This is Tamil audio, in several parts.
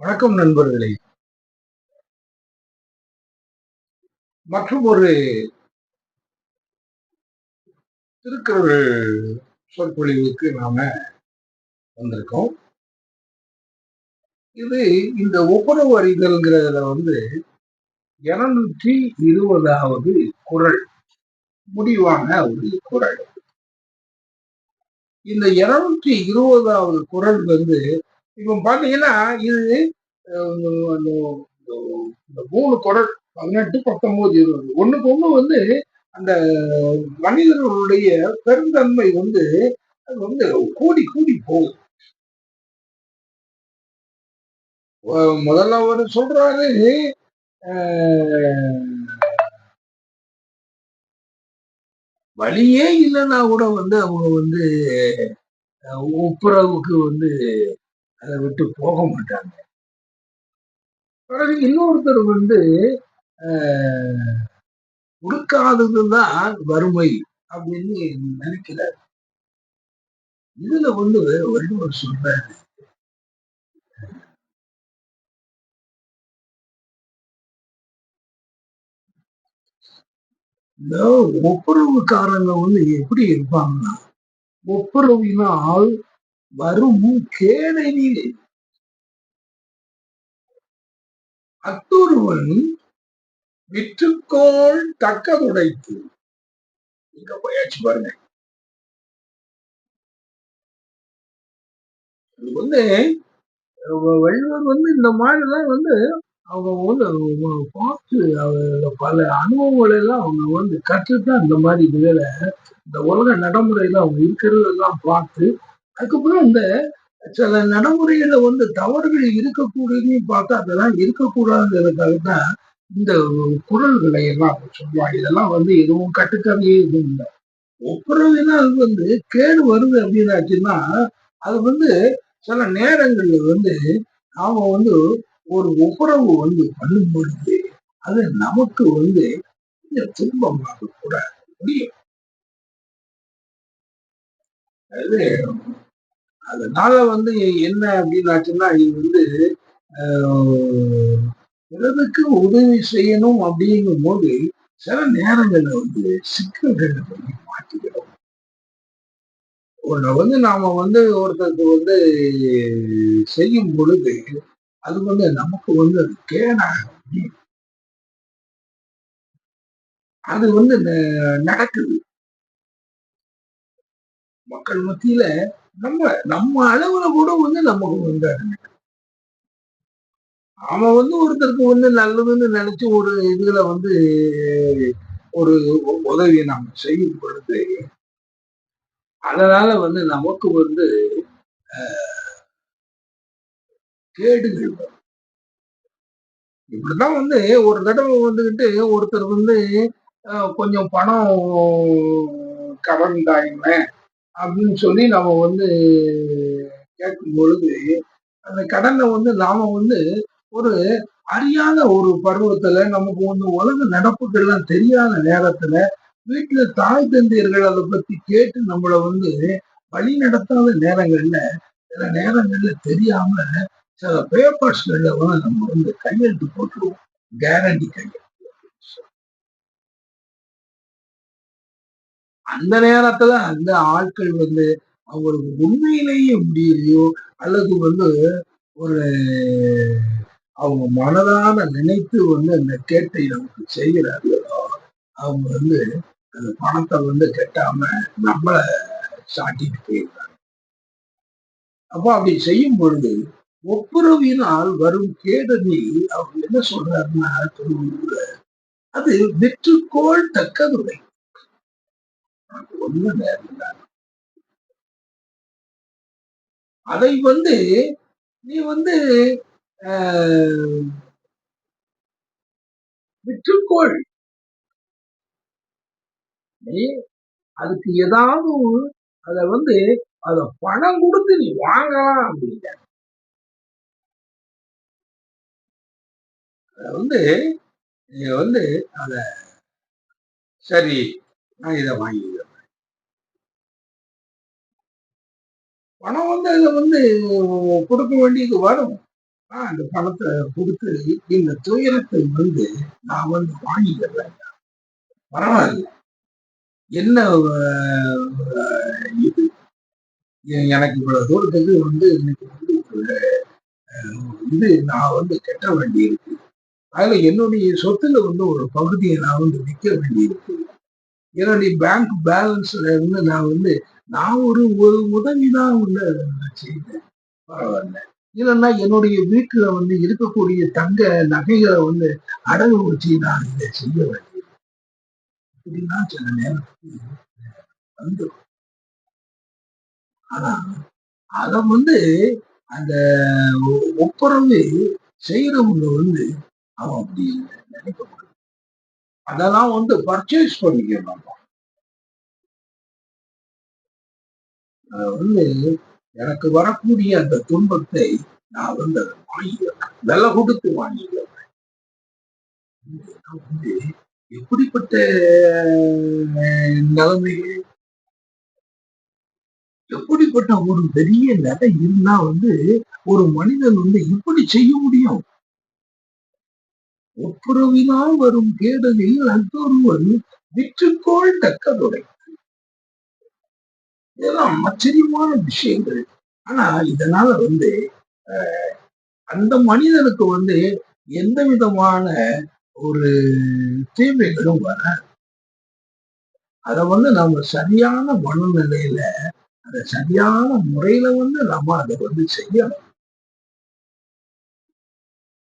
வணக்கம் நண்பர்களே. மற்றும் ஒரு திருக்குறள் சொற்பொழிவுக்கு நாம வந்திருக்கோம். இது இந்த ஒப்புரவு அறிதல்ங்கிறதுல வந்து இருநூற்றி இருபதாவது குரல் முடிவான ஒரு குரல் இந்த இருநூற்றி இருபதாவது குரல் வந்து இப்போ பாத்தீங்கன்னா இது இந்த மூணு குரல் பதினெட்டு பத்தொன்பது இருபது. ஒண்ணுக்கு ஒண்ணு வந்து அந்த மனிதர்களுடைய பெருந்தன்மை வந்து அது வந்து கூடி கூடி போகும். முதல்ல அவர் சொல்றாரு வழியே இல்லைன்னா கூட வந்து அவங்க வந்து ஒப்புரவுக்கு வந்து அதை விட்டு போக மாட்டாங்க. பிறகு இன்னொருத்தர் வந்து கொடுக்காததுதான் வறுமை அப்படின்னு நினைக்கிறார். இதுல வந்து வள்ளுவர் சொல்றாரு இந்த ஒப்புரவுக்காரங்க வந்து எப்படி இருப்பாங்கன்னா ஒப்புரவினால் வரும்? கேடனிலே அத்தொருவன் விற்றுக்கோள் தக்கதுடைத்து. இங்க போயாச்சு பாருங்க. இது வந்து வள்ளுவர் வந்து இந்த மாதிரிலாம் வந்து அவங்க வந்து பார்த்து பல அனுபவங்கள் எல்லாம் அவங்க வந்து கற்றுதான் இந்த மாதிரி இதுல இந்த உலக நடைமுறையில அவங்க இருக்கிறதெல்லாம் பார்த்து அதுக்கப்புறம் இந்த சில நடைமுறையில வந்து தவறுகள் இருக்கக்கூடியதுன்னு பார்த்தா அதெல்லாம் இருக்கக்கூடாதுங்கிறதுக்காக தான் இந்த குரல்களை எல்லாம் சொல்லுவாங்க. இதெல்லாம் வந்து எதுவும் கட்டுக்கதையே எதுவும் இல்லை. அது வந்து கேடு வருது அப்படின்னாச்சுன்னா அது வந்து சில நேரங்கள்ல வந்து நாம வந்து ஒரு ஒப்புரவு வந்து பண்ணும் பொழுது அது நமக்கு வந்து துன்பமாக கூட முடியும் அது அதனால வந்து என்ன அப்படின்னாச்சுன்னா இது வந்து பிறருக்கு உதவி செய்யணும் அப்படிங்கும் போது சில நேரங்களில் வந்து சிக்கல்களை பண்ணி மாற்றிக்கிறோம். ஒன்றை வந்து நாம வந்து ஒருத்தருக்கு வந்து செய்யும் பொழுது அது வந்து நமக்கு வந்து அது கேடாக அது வந்து நடக்குது. மக்கள் மத்தியில நம்ம நம்ம அளவுல கூட வந்து நமக்கு வந்து அவன் வந்து ஒருத்தருக்கு வந்து நல்லதுன்னு நினைச்சு ஒரு இதுல வந்து ஒரு உதவியை நாம செய்யும் பொழுது அதனால வந்து நமக்கு வந்து கேடுகள் வரும். இப்படிதான் வந்து ஒரு தடவை வந்துகிட்டு ஒருத்தர் வந்து கொஞ்சம் பணம் கடன் தாயுங்களேன் அப்படின்னு சொல்லி நம்ம வந்து கேட்கும் பொழுது அந்த கடனை வந்து நாம வந்து ஒரு அறியாத ஒரு பருவத்துல நமக்கு வந்து உலக நடப்புகள்லாம் தெரியாத நேரத்துல வீட்டுல தாய் தந்தையர்கள் அதை பத்தி கேட்டு நம்மளை வந்து வழி நடத்தாத நேரங்கள்ல சில நேரங்கள்ல தெரியாம சில பேப்பர்ஸ்கள்ல வந்து நம்ம வந்து கையெழுத்து போட்டுருவோம். கேரண்டி கையெழுத்து. அந்த நேரத்துல அந்த ஆட்கள் வந்து அவங்களுக்கு உண்மையிலேயே முடியலையோ அல்லது வந்து ஒரு அவங்க மனதான நினைத்து வந்து அந்த கேட்டை நமக்கு செய்கிறார்களோ அவங்க வந்து அந்த பணத்தை வந்து கெட்டாம நம்மளை சாட்டிட்டு போயிருக்காங்க அப்போ அப்படி செய்யும் பொழுது ஒப்புரவினால் வரும் கேடனி அவர் என்ன சொல்றாருன்னா அது வெற்றுக்கோள் தக்கதுரை. அதை வந்து நீ வந்து விற்றுக்கோள். நீ அதுக்கு ஏதாவது அத வந்து அத பணம் கொடுத்து நீ வாங்கலாம் அப்படிங்க. வந்து நீ வந்து அத சரி நான் இதை வாங்கிக்கிறேன். பணம் வந்து அதில் வந்து கொடுக்க வேண்டியது வரும். ஆஹ் அந்த பணத்தை கொடுத்து இந்த துயரத்தை வந்து நான் வந்து வாங்கிக்கிறேன். பரவாயில்ல. என்ன இது? எனக்கு இவ்வளவு தூரத்துக்கு வந்து இன்னைக்கு வந்து இது நான் வந்து கட்ட வேண்டியிருக்கு. அதுல என்னுடைய சொத்துல வந்து ஒரு பகுதியை நான் வந்து விற்க வேண்டியிருக்கு. என்னுடைய பேங்க் பேலன்ஸ்ல இருந்து நான் வந்து நான் ஒரு ஒரு உதவி தான் உள்ள நான் செய்தேன் பரவாயில்ல. இல்லைன்னா என்னுடைய வீட்டுல வந்து இருக்கக்கூடிய தங்க நகைகளை வந்து அடகு வச்சு நான் இதை செய்ய வேண்டியது. இப்படின்னா சில நேரத்துக்கு வந்து ஆனா அத வந்து அந்த ஒ- ஒப்புரவு செய்யறவங்க வந்து அவன் அப்படி நினைக்க முடியும் அதெல்லாம் வந்து பர்ச்சேஸ் பண்ணிக்கணும் வந்து எனக்கு வரக்கூடிய அந்த துன்பத்தை நான் வந்து அதை விலை கொடுத்து வாங்கிக்கிறேன் வந்து எப்படிப்பட்ட நிலைமைகள்? எப்படிப்பட்ட ஒரு பெரிய நிலை இருந்தா வந்து ஒரு மனிதன் வந்து இப்படி செய்ய முடியும்? ஒப்புரவினால் வரும் கேடலில் அத்தொருவன் விற்றுக்கோள் தக்கதுடை இதெல்லாம் ஆச்சரியமான விஷயங்கள். ஆனா இதனால வந்து அந்த மனிதனுக்கு வந்து எந்த விதமான ஒரு தீமைகளும் வர அதை வந்து நம்ம சரியான மனநிலையில அதை சரியான முறையில வந்து நம்ம அதை வந்து செய்யணும்.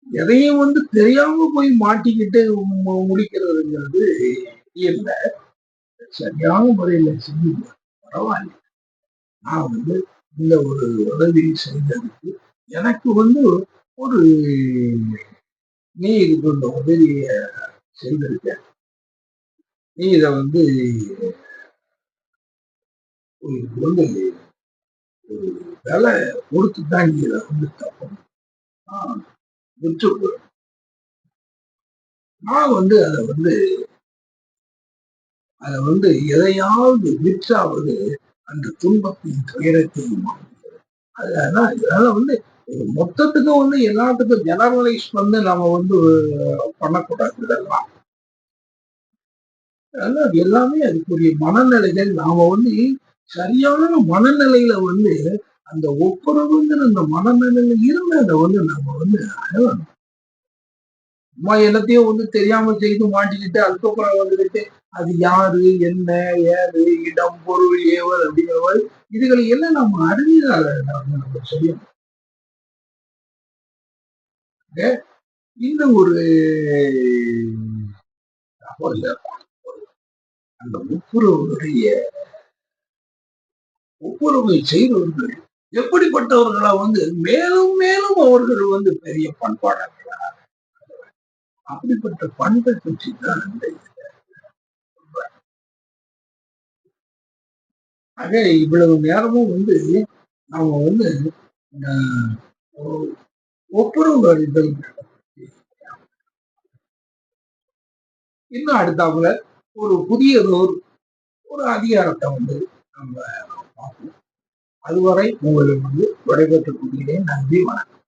எதையும் வந்து தெரியாம போய் மாட்டிக்கிட்டு முடிக்கிறதுங்கிறது இல்லை. சரியான முறையில செய்யுங்க. பரவாயில்ல. நான் வந்து இந்த ஒரு உதவி செய்ததுக்கு எனக்கு வந்து ஒரு நீ இதுக்கு இந்த உதவிய செய்திருக்க. நீ இதை வந்து வந்து ஒரு விலை கொடுத்து தான் நீ இதை வந்து தப்பணும். ஆஹ் விற்று நான் வந்து அதை வந்து அதை வந்து எதையாவது விற்றாவது அந்த துன்பத்தையும் துயரத்தையும் வாங்குகிறது. அதனால வந்து மொத்தத்துக்கு மொத்தத்துக்கும் வந்து எல்லாத்துக்கும் ஜெனரலைஸ் வந்து நம்ம வந்து பண்ணக்கூடாது இதெல்லாம் அதனால எல்லாமே அதுக்குரிய மனநிலைகள் நாம வந்து சரியான மனநிலையில வந்து அந்த ஒப்புரவுங்கிற அந்த மனநிலையில இருந்து அதை வந்து நம்ம வந்து அழகணும் அம்மா எல்லாத்தையும் வந்து தெரியாம செய்து மாட்டிக்கிட்டு அதுக்கப்புறம் வந்துட்டு அது யாரு என்ன ஏது இடம் பொருள் ஏவல் அப்படிங்கிற மாதிரி இதுகளை எல்லாம் நம்ம அறிஞரால நம்ம நம்ம செய்யணும். இந்த ஒரு அந்த ஒப்புரவருடைய ஒப்புரவை செய்தவர்கள் எப்படிப்பட்டவர்களா வந்து மேலும் மேலும் அவர்கள் வந்து பெரிய பண்பாளர்களா அப்படிப்பட்ட பண்பை பற்றி தான் இந்த ஆக இவ்வளவு நேரமும் வந்து நாம வந்து ஆஹ், ஒப்புரவு இன்னும் அடுத்தாப்புல ஒரு புதிய ஒரு ஒரு அதிகாரத்தை வந்து நம்ம பார்ப்போம். அதுவரை உங்களை வந்து விடைபெற்றுக் கொள்கிறேன். நன்றி வணக்கம்.